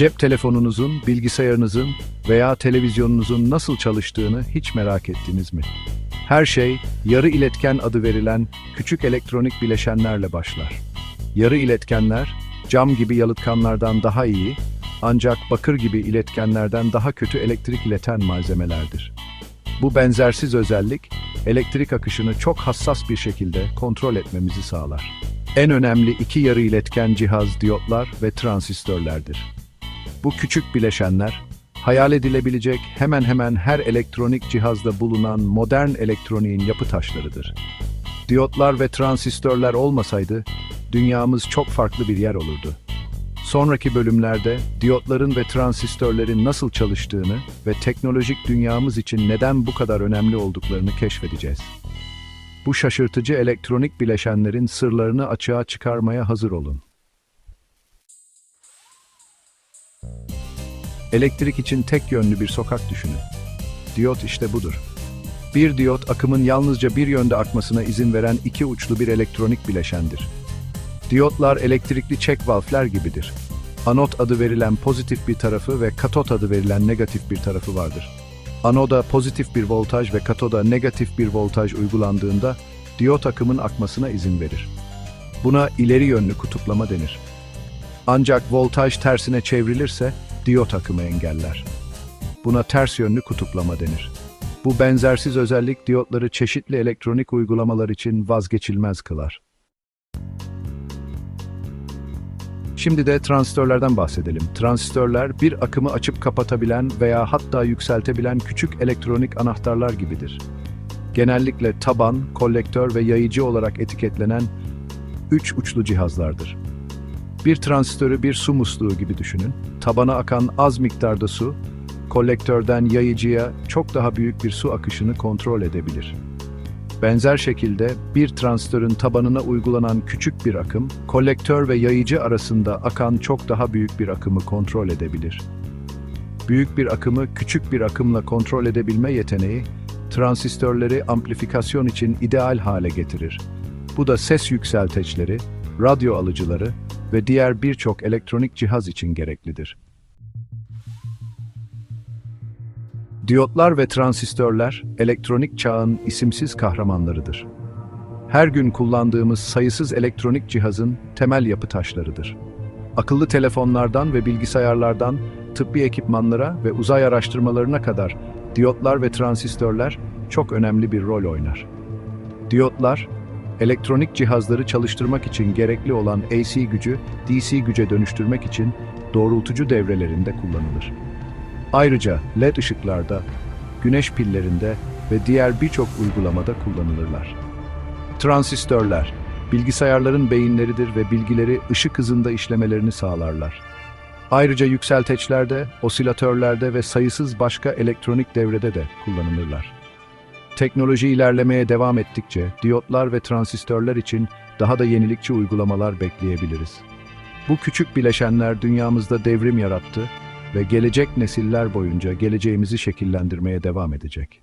Cep telefonunuzun, bilgisayarınızın veya televizyonunuzun nasıl çalıştığını hiç merak ettiniz mi? Her şey yarı iletken adı verilen küçük elektronik bileşenlerle başlar. Yarı iletkenler cam gibi yalıtkanlardan daha iyi ancak bakır gibi iletkenlerden daha kötü elektrik ileten malzemelerdir. Bu benzersiz özellik elektrik akışını çok hassas bir şekilde kontrol etmemizi sağlar. En önemli iki yarı iletken cihaz diyotlar ve transistörlerdir. Bu küçük bileşenler, hayal edilebilecek hemen hemen her elektronik cihazda bulunan modern elektroniğin yapı taşlarıdır. Diyotlar ve transistörler olmasaydı, dünyamız çok farklı bir yer olurdu. Sonraki bölümlerde diyotların ve transistörlerin nasıl çalıştığını ve teknolojik dünyamız için neden bu kadar önemli olduklarını keşfedeceğiz. Bu şaşırtıcı elektronik bileşenlerin sırlarını açığa çıkarmaya hazır olun. Elektrik için tek yönlü bir sokak düşünün. Diyot işte budur. Bir diyot akımın yalnızca bir yönde akmasına izin veren iki uçlu bir elektronik bileşendir. Diyotlar elektrikli çek valfler gibidir. Anot adı verilen pozitif bir tarafı ve katot adı verilen negatif bir tarafı vardır. Anoda pozitif bir voltaj ve katoda negatif bir voltaj uygulandığında diyot akımın akmasına izin verir. Buna ileri yönlü kutuplama denir. Ancak voltaj tersine çevrilirse diyot akımı engeller. Buna ters yönlü kutuplama denir. Bu benzersiz özellik diyotları çeşitli elektronik uygulamalar için vazgeçilmez kılar. Şimdi de transistörlerden bahsedelim. Transistörler bir akımı açıp kapatabilen veya hatta yükseltebilen küçük elektronik anahtarlar gibidir. Genellikle taban, kolektör ve yayıcı olarak etiketlenen üç uçlu cihazlardır. Bir transistörü bir su musluğu gibi düşünün. Tabana akan az miktarda su, kolektörden yayıcıya çok daha büyük bir su akışını kontrol edebilir. Benzer şekilde bir transistörün tabanına uygulanan küçük bir akım, kolektör ve yayıcı arasında akan çok daha büyük bir akımı kontrol edebilir. Büyük bir akımı küçük bir akımla kontrol edebilme yeteneği, transistörleri amplifikasyon için ideal hale getirir. Bu da ses yükselteçleri, radyo alıcıları ve diğer birçok elektronik cihaz için gereklidir. Diyotlar ve transistörler elektronik çağın isimsiz kahramanlarıdır. Her gün kullandığımız sayısız elektronik cihazın temel yapı taşlarıdır. Akıllı telefonlardan ve bilgisayarlardan tıbbi ekipmanlara ve uzay araştırmalarına kadar diyotlar ve transistörler çok önemli bir rol oynar. Diyotlar, elektronik cihazları çalıştırmak için gerekli olan AC gücü DC güce dönüştürmek için doğrultucu devrelerinde kullanılır. Ayrıca LED ışıklarda, güneş pillerinde ve diğer birçok uygulamada kullanılırlar. Transistörler, bilgisayarların beyinleridir ve bilgileri ışık hızında işlemelerini sağlarlar. Ayrıca yükselteçlerde, osilatörlerde ve sayısız başka elektronik devrede de kullanılırlar. Teknoloji ilerlemeye devam ettikçe diyotlar ve transistörler için daha da yenilikçi uygulamalar bekleyebiliriz. Bu küçük bileşenler dünyamızda devrim yarattı ve gelecek nesiller boyunca geleceğimizi şekillendirmeye devam edecek.